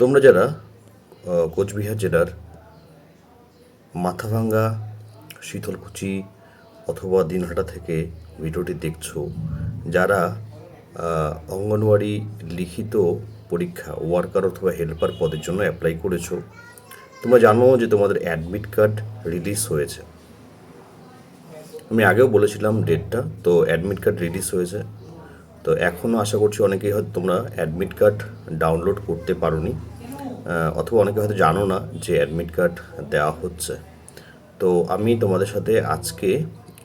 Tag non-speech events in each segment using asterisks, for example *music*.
তোমরা যারা কোচবিহার জেলার মাথাভাঙ্গা শীতলকুচি অথবা দিনহাটা থেকে ভিডিওটি দেখছ যারা অঙ্গনওয়াড়ি লিখিত পরীক্ষা ওয়ার্কার অথবা হেল্পার পদের জন্য অ্যাপ্লাই করেছ তোমরা জানো যে তোমাদের অ্যাডমিট কার্ড রিলিজ হয়েছে। আমি আগেও বলেছিলাম ডেটটা তো অ্যাডমিট কার্ড রিলিজ হয়েছে। তো এখনও আশা করছি অনেকেই হয়তো তোমরা অ্যাডমিট কার্ড ডাউনলোড করতে আহ, অথবা অনেকে হয়তো জানো না যে অ্যাডমিট কার্ড দেওয়া হচ্ছে। তো আমি তোমাদের সাথে আজকে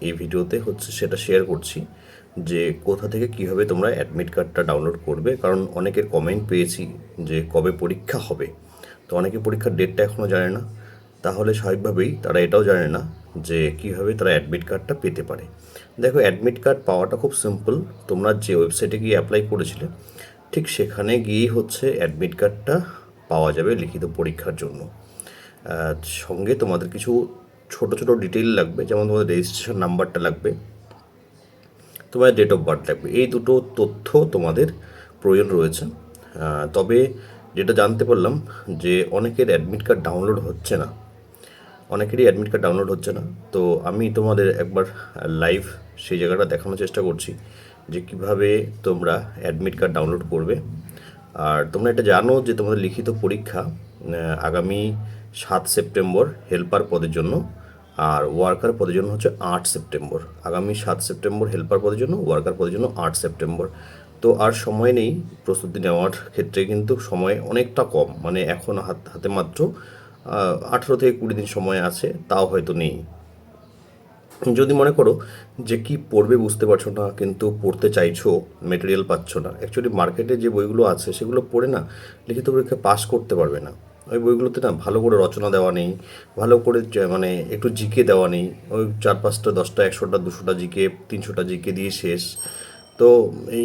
এই ভিডিওতে হচ্ছে সেটা শেয়ার করছি যে কোথা থেকে কীভাবে তোমরা অ্যাডমিট কার্ডটা ডাউনলোড করবে। কারণ অনেকের কমেন্ট পেয়েছি যে কবে পরীক্ষা হবে। তো অনেকে পরীক্ষার ডেটটা এখনও জানে না। তাহলে স্বাভাবিকভাবেই তারা এটাও জানে না যে কীভাবে তারা অ্যাডমিট কার্ডটা পেতে পারে। দেখো অ্যাডমিট কার্ড পাওয়াটা খুব সিম্পল তোমরা যে ওয়েবসাইটে গিয়ে অ্যাপ্লাই করেছিলে, ঠিক সেখানে গিয়েই হচ্ছে অ্যাডমিট কার্ডটা পাওয়া যাবে লিখিত পরীক্ষার জন্য। সঙ্গে তোমাদের কিছু ছোট ছোট ডিটেল লাগবে, যেমন তোমাদের রেজিস্ট্রেশন নাম্বারটা লাগবে তোমার ডেট অফ বার্থ লাগবে। এই দুটো তথ্য তোমাদের প্রয়োজন রয়েছে। তবে যেটা জানতে পারলাম যে অনেকের অ্যাডমিট কার্ড ডাউনলোড হচ্ছে না। অনেকেরই অ্যাডমিট কার্ড ডাউনলোড হচ্ছে না। তো আমি তোমাদের একবার লাইভ সেই জায়গাটা দেখানোর চেষ্টা করছি যে কীভাবে তোমরা অ্যাডমিট কার্ড ডাউনলোড করবে। আর তোমরা এটা জানো যে তোমাদের লিখিত পরীক্ষা আগামী সাত সেপ্টেম্বর হেল্পার পদের জন্য, আর ওয়ার্কার পদের জন্য হচ্ছে আট সেপ্টেম্বর। আগামী সাত সেপ্টেম্বর হেল্পার পদের জন্য, ওয়ার্কার পদের জন্য আট সেপ্টেম্বর। তো আর সময় নেই, প্রস্তুতি নেওয়ার ক্ষেত্রে কিন্তু সময় অনেকটা কম। মানে এখন হাত, হাতে মাত্র আঠেরো থেকে কুড়ি দিন সময় আছে, তাও হয়তো নেই। যদি মনে করো যে কি পড়বে বুঝতে পারছ না, কিন্তু পড়তে চাইছো মেটেরিয়াল পাচ্ছ না। অ্যাকচুয়ালি মার্কেটে যে বইগুলো আছে, সেগুলো পড়ে না, লিখিত পরীক্ষা পাস করতে পারবে না। ওই বইগুলোতে না ভালো করে রচনা দেওয়া নেই, ভালো করে মানে একটু জিকে দেওয়া নেই, ওই চার পাঁচটা, দশটা, একশোটা, দুশোটা জিকে, তিনশোটা জিকে দিয়ে শেষ। তো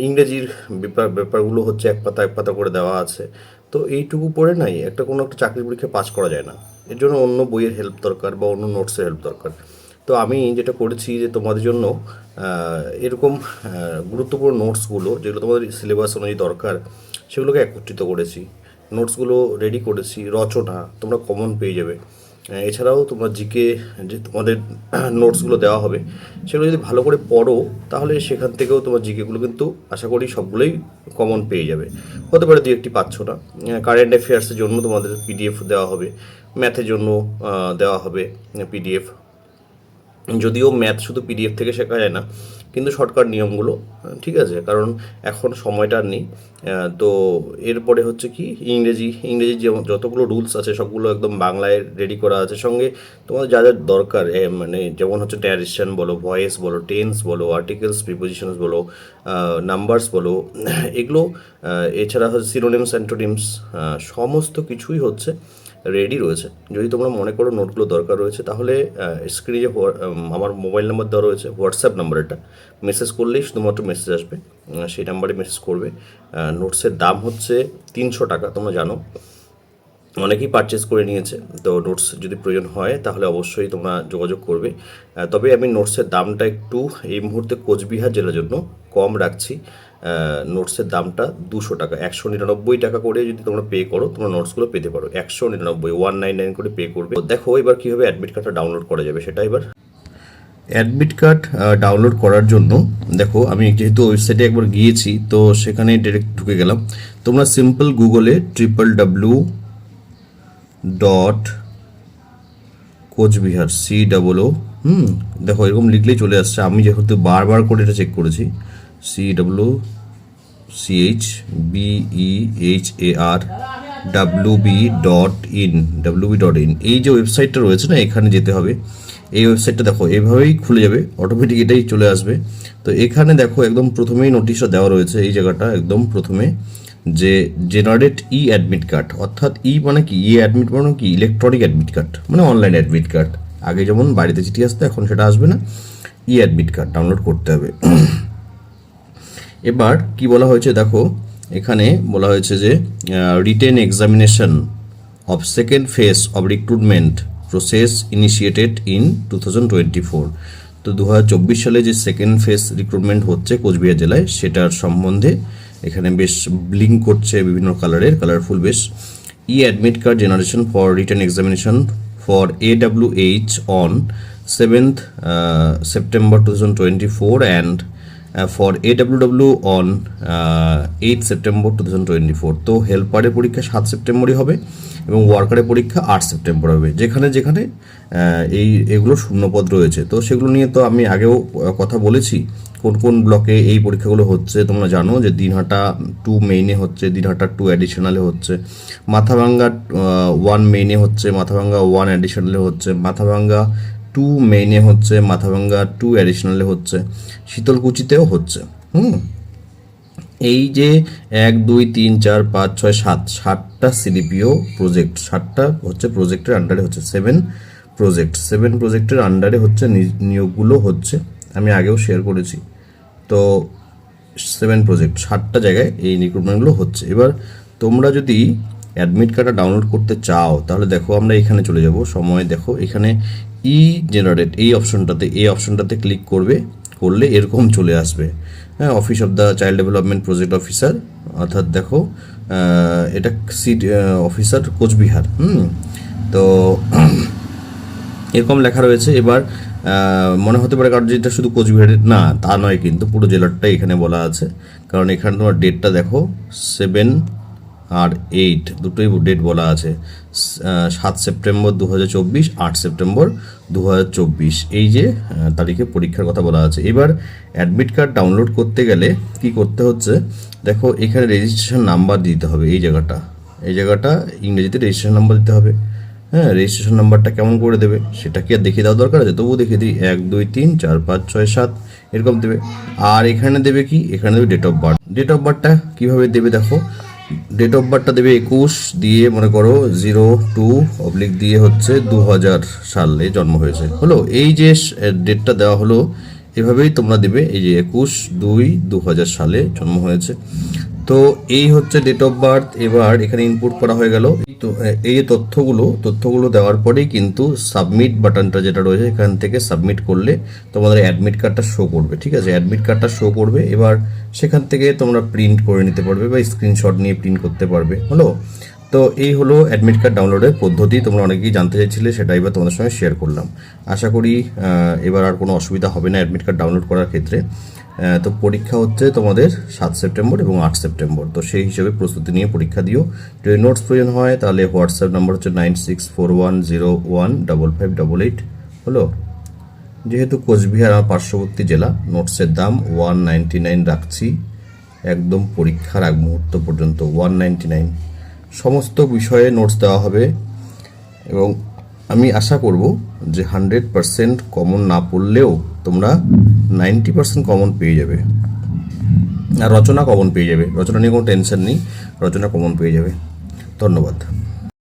ইংরেজির ব্যাপার, ব্যাপারগুলো হচ্ছে এক পাতা এক পাতা করে দেওয়া আছে। তো এইটুকু পড়ে নাই, একটা কোনো একটা চাকরির পরীক্ষা পাস করা যায় না। এর জন্য অন্য বইয়ের হেল্প দরকার বা অন্য নোটসের হেল্প দরকার। তো আমি যেটা করেছি যে তোমাদের জন্য এরকম গুরুত্বপূর্ণ নোটসগুলো যেগুলো তোমাদের সিলেবাস অনুযায়ী দরকার, সেগুলোকে একত্রিত করেছি। নোটসগুলো রেডি করেছি, রচনা, তোমরা কমন পেয়ে যাবে। এছাড়াও তোমরা জিকে যে তোমাদের *clears throat* নোটসগুলো দেওয়া হবে, সেগুলো যদি ভালো করে পড়ো, তাহলে সেখান থেকেও তোমার জিকেগুলো কিন্তু আশা করি সবগুলোই কমন পেয়ে যাবে। হতে পারে দু একটি পাচ্ছ না। কারেন্ট অ্যাফেয়ার্সের জন্য তোমাদের পিডিএফ দেওয়া হবে ম্যাথের জন্য দেওয়া হবে পিডিএফ যদিও ম্যাথ শুধু পিডিএফ থেকে শেখা যায় না, কিন্তু শর্টকাট নিয়মগুলো ঠিক আছে? কারণ এখন সময়টা নেই তো এরপরে হচ্ছে কি, ইংরেজি ইংরেজি যে যতগুলো রুলস আছে, সবগুলো একদম বাংলায় রেডি করা আছে। সঙ্গে তোমাদের যা যা দরকার মানে যেমন হচ্ছে ট্যারিশন বলো ভয়েস বলো টেন্স বলো আর্টিকেলস প্রিপোজিশনস বলো নাম্বারস বলো, এগুলো এছাড়া হচ্ছে সিনোনিমস অ্যান্টোনিমস সমস্ত কিছুই হচ্ছে রেডি রয়েছে। যদি তোমরা মনে করো নোটগুলো দরকার রয়েছে, তাহলে স্ক্রিনে আমার মোবাইল নাম্বার দেওয়া রয়েছে হোয়াটসঅ্যাপ নাম্বার এটা। মেসেজ করলেই শুধুমাত্র মেসেজ আসবে সেই নাম্বারে মেসেজ করবে। নোটসের দাম হচ্ছে তিনশো টাকা, তোমরা জানো। অনেকেই পারচেস করে নিয়েছে, তো নোটস যদি প্রয়োজন হয়, তাহলে অবশ্যই তোমরা যোগাযোগ করবে। তবে আমি নোটসের দামটা একটু এই মুহূর্তে কোচবিহার জেলার জন্য কম রাখছি। নোটসের দামটা দুশো টাকা। একশো নিরানব্বই টাকা করে যদি তোমরা পে করো, তোমরা নোটসগুলো পেতে পারো। একশো নিরানব্বই ওয়ান নাইন নাইন করে পে করবে। দেখো এবার কীভাবে অ্যাডমিট কার্ডটা ডাউনলোড করা যাবে সেটা এবার। অ্যাডমিট কার্ড ডাউনলোড করার জন্য, দেখো আমি যেহেতু ওয়েবসাইটে একবার গিয়েছি, তো সেখানে ডিরেক্ট ঢুকে গেলাম। তোমরা সিম্পল গুগলে triple W dot Coochbehar C double O হুম, দেখো এরকম লিখলেই চলে আসছে। আমি যেহেতু বারবার করে এটা চেক করেছি C W CH BE H A R W B dot in W B dot in এই যে ওয়েবসাইটটা রয়েছে না, এখানে যেতে হবে। এই ওয়েবসাইটটা দেখো, এভাবেই খুলে যাবে অটোমেটিক এটাই চলে আসবে। তো এখানে দেখো, একদম প্রথমেই নোটিশটা দেওয়া রয়েছে, এই জায়গাটা একদম প্রথমে, যে জেনারেট ই অ্যাডমিট কার্ড অর্থাৎ ই মানে কি? ই অ্যাডমিট মানে কি? ইলেকট্রনিক অ্যাডমিট কার্ড মানে অনলাইন অ্যাডমিট কার্ড আগে যেমন বাড়িতে চিঠি আসতো, এখন সেটা আসবে না। ই অ্যাডমিট কার্ড ডাউনলোড করতে হবে। এবার কি বলা হয়েছে দেখো এখানে বলা হয়েছে যে written examination of second phase of recruitment process initiated in two thousand twenty four তো দু হাজার চব্বিশ সালে যে সেকেন্ড ফেজ রিক্রুটমেন্ট হচ্ছে কোচবিহার জেলায় সেটার সম্বন্ধে এখানে বেশ ব্লিঙ্ক করছে বিভিন্ন কালারের কালারফুল বেশ। e-admit card generation for H on for AWH on 7th uh, September 2024 and uh, for AWW on uh, 8th September 2024 তো হেল্পারের পরীক্ষা সাত সেপ্টেম্বরই হবে এবং ওয়ার্কারের পরীক্ষা আট সেপ্টেম্বর হবে। যেখানে যেখানে আহ, এই এগুলো শূন্যপদ রয়েছে। তো সেগুলো নিয়ে তো আমি আগেও আহ, কথা বলেছি। কোন কোন ব্লকে এই পরীক্ষাগুলো হচ্ছে তোমরা জানো যে দিনহাটা টু মেইনে হচ্ছে দিনহাটা টু অ্যাডিশনালে হচ্ছে মাথাভাঙ্গা ওয়ান মেইনে হচ্ছে মাথাভাঙ্গা ওয়ান অ্যাডিশনালে হচ্ছে মাথাভাঙ্গা টু মেইনে হচ্ছে, মাথাভাঙ্গা টু অ্যাডিশনালে হচ্ছে, শীতলকুচিতেও হচ্ছে, হুম? এই যে এক, দুই, তিন, চার, পাঁচ, ছয়, সাত, সাতটা সিডিপিও প্রজেক্ট সাতটা হচ্ছে প্রজেক্টের আন্ডারে হচ্ছে সেভেন প্রজেক্ট সেভেন প্রজেক্টের আন্ডারে হচ্ছে নিয়োগগুলো হচ্ছে, আমি আগেও শেয়ার করেছি। তো সেভেন প্রজেক্ট সাতটা জায়গায় এই রিক্রুটমেন্টগুলো হচ্ছে। এবার তোমরা যদি অ্যাডমিট কার্ডটা ডাউনলোড করতে চাও, তাহলে দেখো আমরা এখানে চলে যাব, সময় দেখো, এখানে ই জেনারেট এই অপশনটাতে এই অপশনটাতে ক্লিক করবে, করলে এরকম চলে আসবে। হ্যাঁ office of the child development project officer অর্থাৎ দেখো এটা সিট অফিসার কোচবিহার, হুম? তো *clears throat* এরকম লেখা রয়েছে। এবার মনে হতে পারে কারণ যেটা শুধু কোচবিহারের না, তা নয় কিন্তু, পুরো জেলারটাই এখানে বলা আছে। কারণ এখানে তোমার ডেটটা দেখো সেভেন আর এইট দুটোই ডেট বলা আছে। সাত সেপ্টেম্বর দু হাজার চব্বিশ, আট সেপ্টেম্বর দু হাজার চব্বিশ। এই যে তারিখে পরীক্ষার কথা বলা আছে। এবার অ্যাডমিট কার্ড ডাউনলোড করতে গেলে কি করতে হচ্ছে? দেখো, এখানে রেজিস্ট্রেশন নাম্বার দিতে হবে এই জায়গাটা। এই জায়গাটা ইংরেজিতে রেজিস্ট্রেশন নাম্বার দিতে হবে। হ্যাঁ রেজিস্ট্রেশন নাম্বারটা কেমন করে দেবে? সেটা কি আর দেখিয়ে দেওয়া দরকার আছে। তবুও দেখিয়ে দিই। এক, দুই, তিন, চার, পাঁচ, ছয়, সাত, এরকম দেবে। আর এখানে দেবে কি? এখানে দেবে date of birth date of বার্থটা কীভাবে দেবে দেখো? ডেট অফ বার্থটা দেবে একুশ, দিয়ে মনে করো জিরো টু অবলিক দিয়ে হচ্ছে দু হাজার সালে জন্ম হয়েছে। হলো, এই যে ডেটটা দেওয়া হলো, এভাবেই তোমরা দেবে এই যে একুশ দুই দু সালে জন্ম হয়েছে। তো এই হচ্ছে ডেট অফ বার্থ এবার এখানে ইনপুট করা হয়ে গেল। তো এই যে তথ্যগুলো তথ্যগুলো দেওয়ার পরেই কিন্তু সাবমিট বাটনটা যেটা রয়েছে, এখান থেকে সাবমিট করলে তোমাদের অ্যাডমিট কার্ডটা শো করবে, ঠিক আছে? অ্যাডমিট কার্ডটা শো করবে, এবার সেখান থেকে তোমরা প্রিন্ট করে নিতে পারবে বা স্ক্রিনশট নিয়ে প্রিন্ট করতে পারবে, হলো? তো এই হলো অ্যাডমিট কার্ড ডাউনলোডের পদ্ধতি, তোমরা অনেকেই জানতে চাইছিলে, সেটাই এবার তোমাদের সঙ্গে শেয়ার করলাম। আশা করি এবার আর কোনো অসুবিধা হবে না অ্যাডমিট কার্ড ডাউনলোড করার ক্ষেত্রে। তো পরীক্ষা হচ্ছে তোমাদের সাত সেপ্টেম্বর এবং আট সেপ্টেম্বর। তো সেই হিসেবে প্রস্তুতি নিয়ে পরীক্ষা দিও। যদি নোটস প্রয়োজন হয়, তাহলে হোয়াটসঅ্যাপ নাম্বার হচ্ছে nine six four one zero one double five double eight হলো? যেহেতু কোচবিহার আমার পার্শ্ববর্তী জেলা নোটসের দাম ওয়ান নাইনটি নাইন রাখছি। একদম পরীক্ষার আগ মুহূর্ত পর্যন্ত ওয়ান নাইনটি নাইন সমস্ত বিষয়ে নোটস দেওয়া হবে। এবং আমি আশা করব যে হান্ড্রেড পারসেন্ট কমন না পড়লেও তোমরা নাইনটি পার্সেন্ট কমন পেয়ে যাবে। আর রচনা কমন পেয়ে যাবে। রচনা নিয়ে কোনো টেনশন নেই। রচনা কমন পেয়ে যাবে। ধন্যবাদ।